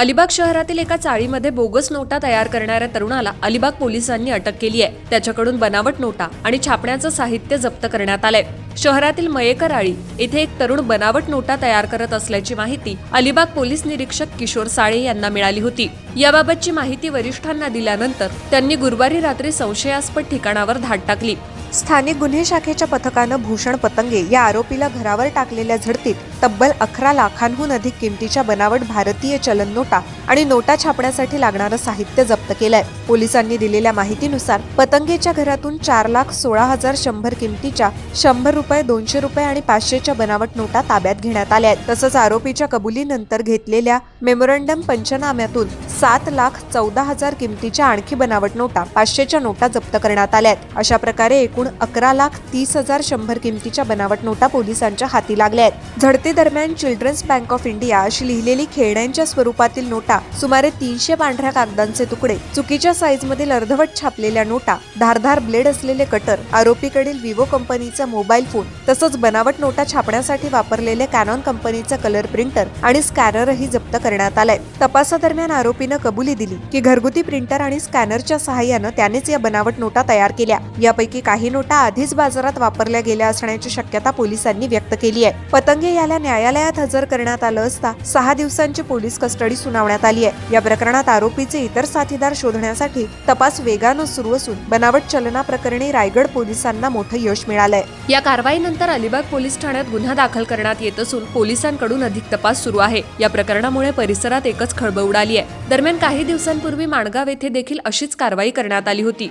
अलिबाग शहरातील एका चाळीमध्ये बोगस नोटा तयार करणाऱ्या तरुणाला अलिबाग पोलिसांनी अटक केली आहे. त्याच्याकडून बनावट नोटा आणि छापण्याचं साहित्य जप्त करण्यात आलंय. शहरातील मयेकर आळी येथे एक तरुण बनावट नोटा तयार करत असल्याची माहिती अलिबाग पोलीस निरीक्षक किशोर साळे यांना मिळाली होती. याबाबतची माहिती वरिष्ठांना दिल्यानंतर त्यांनी गुरुवारी रात्री संशयास्पद ठिकाणावर धाड टाकली. स्थानिक गुन्हे शाखेच्या पथकानं भूषण पतंगे या आरोपीला घरावर टाकलेल्या झडतीत तब्बल अकरा लाखांहून अधिक किमतीच्या बनावट भारतीय चलन नोटा आणि नोटा छापण्यासाठी लागणारं साहित्य जप्त केलंय. पोलिसांनी दिलेल्या माहितीनुसार पतंगेच्या घरातून चार लाख सोळा हजार शंभर किमतीच्या शंभर रुपये दोनशे रुपये आणि पाचशेच्या बनावट नोटा ताब्यात घेण्यात आल्या आहेत. तसंच आरोपीच्या कबुलीनंतर घेतलेल्या मेमोरंडम पंचनाम्यातून सात लाख चौदा हजार किमतीच्या आणखी बनावट नोटा पाचशेच्या नोटा जप्त करण्यात आल्या आहेत. अशा प्रकारे एकूण अकरा लाख तीस हजार शंभर किमतीच्या बनावट नोटा पोलिसांच्या हाती लागल्या आहेत. झडते झडतीदरम्यान चिल्ड्रन्स बँक ऑफ इंडिया अशी लिहिलेली खेळण्यांच्या स्वरूपातील नोटा सुमारे तीनशे पांढऱ्या कागदांचे तुकडे चुकीच्या साईजमधील अर्धवट छापलेल्या नोटा धारधार ब्लेड असलेले कटर आरोपीकडील विवो कंपनीचा मोबाईल फोन तसंच बनावट नोटा छापण्यासाठी वापरलेले कॅनॉन कंपनीचा कलर प्रिंटर आणि स्कॅनरही जप्त करण्यात आलाय. तपासादरम्यान आरोपीनं कबुली दिली की घरगुती प्रिंटर आणि स्कॅनरच्या सहाय्यानं त्यानेच या बनावट नोटा तयार केल्या. यापैकी काही नोटा आधीच बाजारात वापरल्या गेल्या असण्याची शक्यता पोलिसांनी व्यक्त केली आहे. पतंगे याला न्यायालयात हजर करण्यात आलं असता सहा दिवसांची पोलीस कस्टडी सुनावण्यात आली आहे. या प्रकरणात आरोपीचे इतर साथीदार शोधण्यासाठी तपास वेगानं सुरू असून बनावट चलना प्रकरणी रायगड पोलिसांना मोठं यश मिळालंय. या कारवाईनंतर अलिबाग पोलीस ठाण्यात गुन्हा दाखल करण्यात येत असून पोलिसांकडून अधिक तपास सुरू आहे. या प्रकरणामुळे परिसरात एकच खळबळ उडाली आहे. दरम्यान काही दिवसांपूर्वी माणगाव येथे देखील अशीच कारवाई करण्यात आली होती.